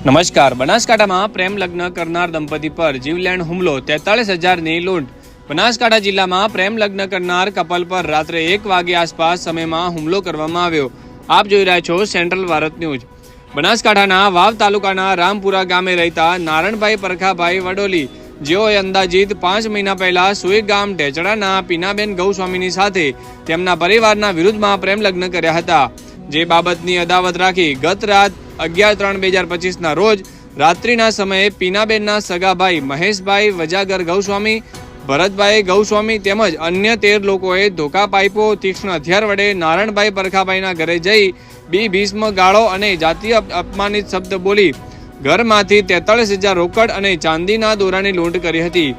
નમસ્કાર. બનાસકાંઠામાં પ્રેમ લગ્ન કરનાર દંપતી પર જીવલેણ હુમલો, તેતાળીસ હજારની લૂંટ. બનાસકાંઠા જિલ્લામાં પ્રેમ લગ્ન કરનાર કપલ પર રાત્રે એક વાગે આસપાસ સમયમાં હુમલો કરવામાં આવ્યો. આપ જોઈ રહ્યા છો સેન્ટ્રલ ભારત ન્યૂઝ. બનાસકાંઠાના વાવ તાલુકાના રામપુરા ગામે રહેતા નારણભાઈ પરખાભાઈ વડોલી, જેઓએ અંદાજિત પાંચ મહિના પહેલા સુઈ ગામ ઢેચડાના પીનાબેન ગૌસ્વામીની સાથે તેમના પરિવારના વિરુદ્ધમાં પ્રેમ લગ્ન કર્યા હતા. જે બાબતની અદાવત રાખી ગત રાત અગિયાર ત્રણ બે હજાર પચીસના રોજ રાત્રિના સમયે પીનાબેનના સગાભાઈ મહેશભાઈ વજાગર ગૌસ્વામી, ભરતભાઈ ગૌસ્વામી તેમજ અન્ય તેર લોકોએ ધોકા પાઇપો તીક્ષ્ણ હથિયાર વડે નારણભાઈ પરખાભાઈના ઘરે જઈ બી ભીષ્મ ગાળો અને જાતીય અપમાનિત શબ્દ બોલી ઘરમાંથી તેતાળીસ હજાર રોકડ અને ચાંદીના દોરાની લૂંટ કરી હતી.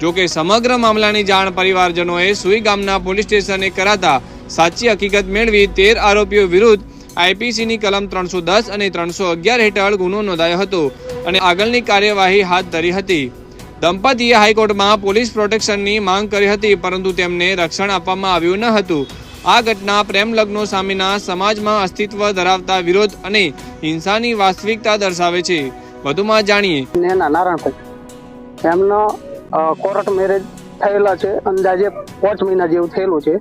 જોકે સમગ્ર મામલાની જાણ પરિવારજનોએ સુઈ ગામના પોલીસ સ્ટેશને કરાતા સાચી હકીકત મેળવી તેર આરોપીઓ વિરુદ્ધ આઈપીસીની કલમ ત્રણસો દસ અને ત્રણસો અગિયાર હેઠળ ગુનો નોંધાયો હતો અને આગળની કાર્યવાહી હાથ ધરી હતી. દંપતીએ હાઈકોર્ટમાં પોલીસ પ્રોટેક્શનની માંગ કરી હતી, પરંતુ તેમને રક્ષણ આપવામાં આવ્યું ન હતું. આ ઘટના પ્રેમ લગ્નો સામેના સમાજમાં અસ્તિત્વ ધરાવતા વિરોધ અને હિંસાની વાસ્તવિકતા દર્શાવે છે. વધુમાં જાણીએ. નારાયણ એમનો કોર્ટ મેરેજ થયેલા છે. અંદાજે પાંચ મહિના જેવું થયેલું છે.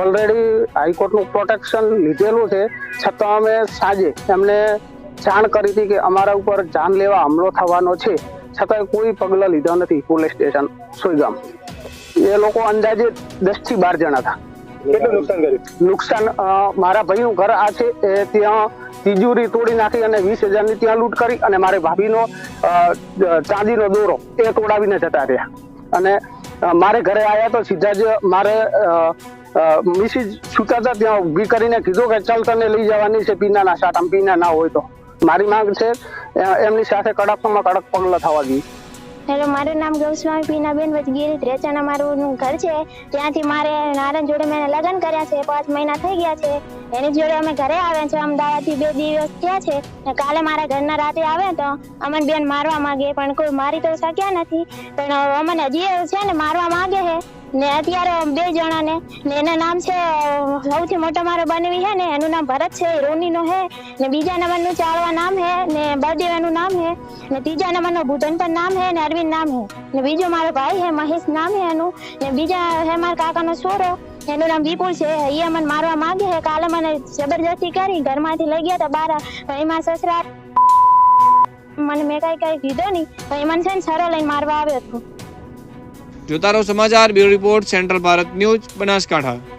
ઓલરેડી હાઈકોર્ટનું પ્રોટેક્શન લીધેલું છે. છતાં અમે સાંજે એમને જાણ કરી હતી કે અમારા ઉપર જાન લેવા હુમલો થવાનો છે. છતાં કોઈ પગલાં લીધા નથી પોલીસ સ્ટેશન સુઈગામ. એ લોકો અંદાજે દસથી બાર જણા હતા. નુકસાન મારા ભાઈનું ઘર આ છે. એ ત્યાં તિજોરી તોડી નાખી અને વીસ હજારની ત્યાં લૂંટ કરી અને મારી ભાભીનો ચાંદીનો દોરો એ તોડાવીને જતા રહ્યા. અને મારે ઘરે આવ્યા તો સીધા જ મારે મિસિસ છૂટા હતા ત્યાં ઊભી કરીને કીધું કે ચાલ તને લઈ જવાની છે પીનાના આમ પીના ના હોય તો. મારી માંગ છે એમની સાથે કડકમાં કડક પગલાં થવા જોઈએ હેલો, મારું નામ ગૌસ્વામી પીનાબેન વચગીરી રેચાણા મારું ઘર છે. ત્યાંથી મારે નારાયણ જોડે મેં લગ્ન કર્યા છે. પાંચ મહિના થઈ ગયા છે. એની જોડે અમે ઘરે આવ્યા છે. અમદાવાદથી બે દિવસ થયા છે. ને કાલે મારા ઘરના રાતે આવે તો અમને બેન મારવા માગે, પણ કોઈ મારી તો શક્યા નથી. પણ અમને હજી છે ને, મારવા માગે છે. ને અત્યારે બે જણાને, ને એના નામ છે, સૌથી મોટો મારો બનવી છે ને, એનું નામ ભરત છે રોનીનો છે. ને બીજા નંબરનું ચાળવા નામ છે, ને બળદેવનું નામ છે. ને ત્રીજા નંબરનો ભૂતન પર નામ હે ને અરવિંદ નામ હે. ને બીજો મારો ભાઈ હે મહેશ નામ હે એનું. ને બીજા હે મારા કાકાનો છોરો. એનું નામ વિપુલ છે. એ મને મારવા માંગે છે કાલે મને જબરજસ્તી કરી ઘરમાંથી લઈ ગયા હતા બાર. પણ એમાં સસરા મને મેં કઈ કઈ કીધું નહીં. પણ એ મને છે ને સરો લઈને મારવા આવ્યો હતો. જોતા રહો સમાચાર. Bureau report, central Bharat news, Banaskantha.